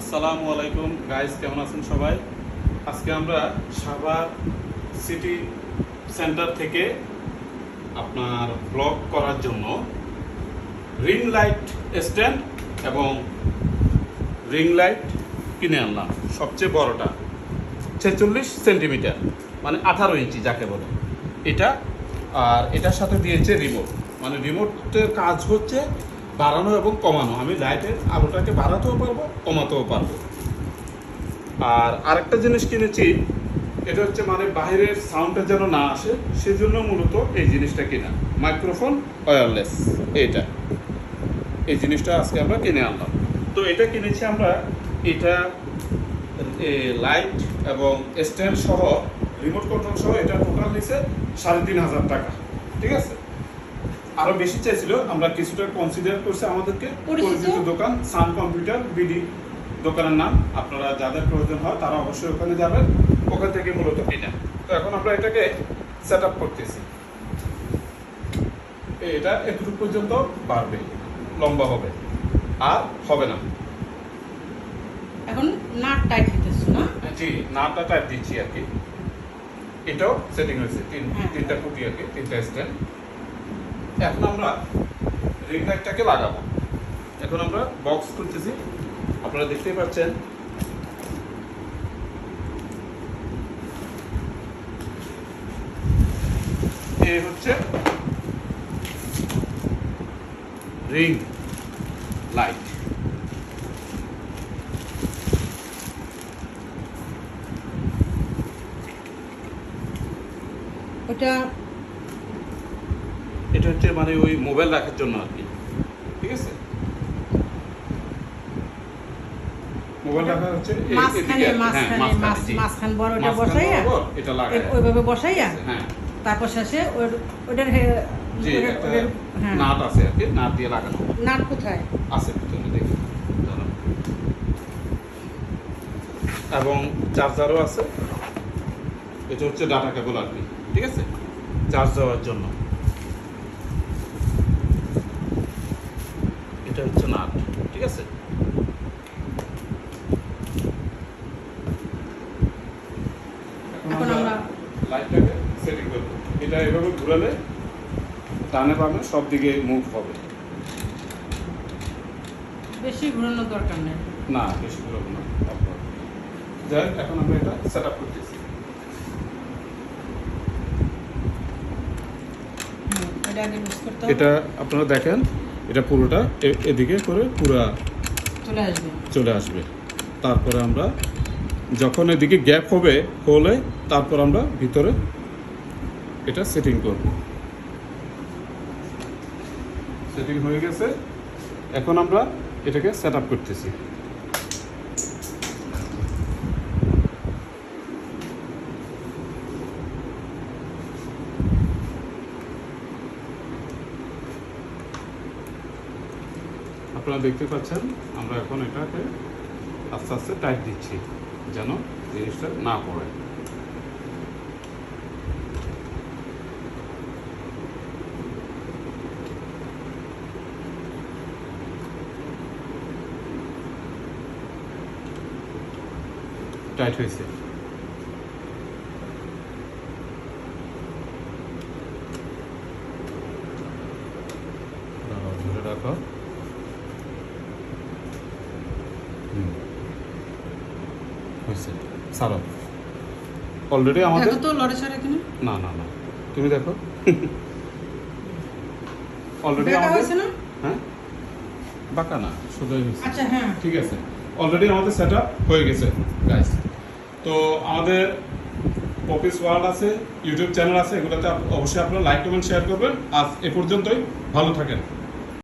আসসালামু আলাইকুম। গাইস কেমন আছেন সবাই? আজকে আমরা সাভার সিটি সেন্টার থেকে আপনার ব্লগ করার জন্য রিং লাইট স্ট্যান্ড এবং রিং লাইট কিনে আনলাম। সবচেয়ে বড়টা ছেচল্লিশ সেন্টিমিটার মানে আঠারো ইঞ্চি যাকে বলে। এটা, আর এটার সাথে দিয়েছে রিমোট মানে রিমোটের কাজ হচ্ছে বাড়ানো এবং কমানো। আমি লাইটের আলোটাকে বাড়াতেও পারব, কমাতেও পারব। আর আরেকটা জিনিস কিনেছি, এটা হচ্ছে মানে বাইরের সাউন্ডটা যেন না আসে, সেজন্য মূলত এই জিনিসটা কেনা। মাইক্রোফোন ওয়্যারলেস এইটা। এই জিনিসটা আজকে আমরা কিনে আনলাম। তো এটা কিনেছি আমরা, এটা লাইট এবং স্ট্যান্ড সহ রিমোট কন্ট্রোল সহ, এটা টোটাল নিছে সাড়ে তিন হাজার টাকা। ঠিক আছে? আরও বেশি চাইছিল আমরা কিছুটা কনসিডার করছে আমাদেরকে। পরিচিত? দোকান সান কম্পিউটার বিডি দোকানের নাম। আপনারা যাদের প্রয়োজন হয় তারা অবশ্যই ওখানে যাবেন। ওখান থেকে মূলত কিনা তো এখন আমরা এটাকে সেট আপ করতেছি। এটা এতটুকু পর্যন্ত বাড়বে লম্বা হবে আর হবে না। এখন নাট টাইট দিতেছো না? জি নাটটা টাইপ দিচ্ছি আর কি। এটাও সেটিং হয়েছে তিন হ্যাঁ। তিনটা খুঁটি আর কি তিনটা স্ট্যান্ড এখন আমরা রিং লাইটটাকে লাগাবো। এখন আমরা বক্স খুলতেছি। আপনারা দেখতেই পাচ্ছেন। এ হচ্ছে রিং লাইট ওটা এটা হচ্ছে মানে ওই মোবাইল রাখার জন্য আর কি। ঠিক আছে? মোবাইল রাখা হচ্ছে মাঝখানে বড়টা বসাইয়া ওইভাবে বসাইয়া তারপর শেষে ওটার নাট আর কি নাট দিয়ে লাগানো। নাট কোথায়? আছে পিছনে দেখি। এবং চার্জারও আছে। এটা হচ্ছে ডাটা কেবল আর কি ঠিক আছে? চার্জ দেওয়ার জন্য। এটা হচ্ছে নাট ঠিক আছে? এখন আমরা লাইটটাকে সেটিং করব। এটা এভাবে ঘুরালে ডানে বামে সব দিকে মুভ হবে। বেশি ঘুরানোর দরকার নেই। না বেশি ঘুরাবো না যাই হোক, এখন আমরা এটা সেট আপ করতেছি এটা আপনারা দেখেন এটা পুরোটা এদিকে করে পুরা চলে আসবে। চলে আসবে। তারপরে আমরা যখন এদিকে গ্যাপ হবে হলে তারপর আমরা ভিতরে এটা সেটিং করব। সেটিং হয়ে গেছে। এখন আমরা এটাকে সেট আপ করতেছি। আপনারা দেখতে পাচ্ছেন, আমরা এখন এটাকে আস্তে আস্তে টাইট দিচ্ছি, যেন জিনিসটা না পড়ে। টাইট হয়েছে। রাখো। হয়েছে। সারো। অলরেডি আমাদের? তো লড়ে সরে কিনা? না না না। তুমি দেখো। অলরেডি আমাদের? হয়েছে না? হ্যাঁ? বাঁকা না সোজাই হয়েছে। আচ্ছা হ্যাঁ। ঠিক আছে। অলরেডি আমাদের সেট হয়ে গেছে গাইস তো আমাদের অফিস ওয়ার্ল্ড আছে ইউটিউব চ্যানেল আছে এগুলোতে অবশ্যই আপনারা লাইক কমেন্ট শেয়ার করবেন। আজ এ পর্যন্তই। ভালো থাকেন।